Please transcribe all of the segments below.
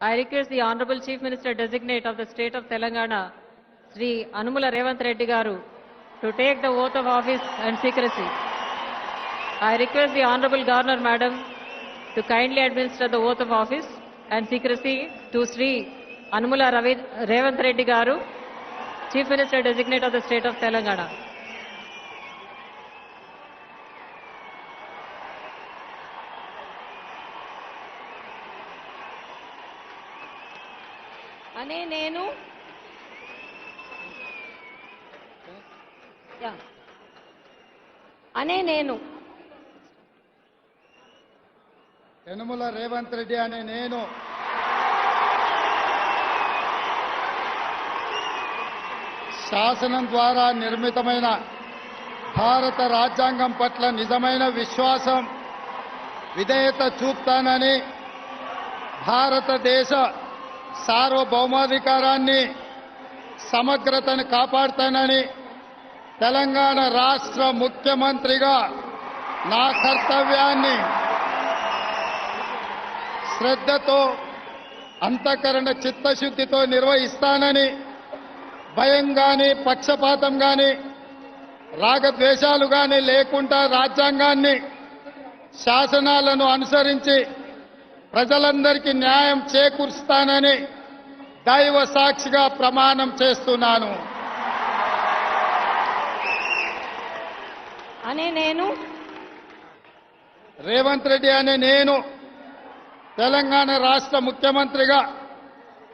I request the Honorable Chief Minister Designate of the State of Telangana, Sri Anumula Revanth Reddy Garu, to take the oath of office and secrecy. I request the Honorable Governor Madam to kindly administer the oath of office and secrecy to Sri Anumula Revanth Reddy Garu, Chief Minister Designate of the State of Telangana. అనే నేను. అనే నేను. యనుమల రేవంత్ రెడ్డి అనే నేను. శాసనం ద్వారా నిర్మితమైన భారత రాజ్యాంగం పట్ల నిజమైన విశ్వాసం విధేయత చూపుతానని భారతదేశ సార్వభౌమాధికారాన్ని సమగ్రతను కాపాడుతానని తెలంగాణ రాష్ట్ర ముఖ్యమంత్రిగా నా కర్తవ్యాన్ని శ్రద్ధతో అంతఃకరణ చిత్తశుద్ధితో నిర్వహిస్తానని భయం గాని పక్షపాతం గాని రాగద్వేషాలు గాని లేకుండా రాజ్యాంగాన్ని శాసనాలను అనుసరించి ప్రజలందరికీ న్యాయం చేకూరుస్తానని దైవ సాక్షిగా ప్రమాణం చేస్తున్నాను. అనే నేను రేవంత్ రెడ్డి అనే నేను తెలంగాణ రాష్ట్ర ముఖ్యమంత్రిగా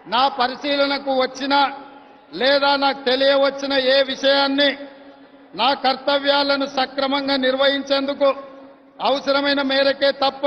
నా పరిశీలనకు వచ్చిన లేదా నాకు తెలియవచ్చిన ఏ విషయాన్ని నా కర్తవ్యాలను సక్రమంగా నిర్వహించేందుకు అవసరమైన మేరకే తప్ప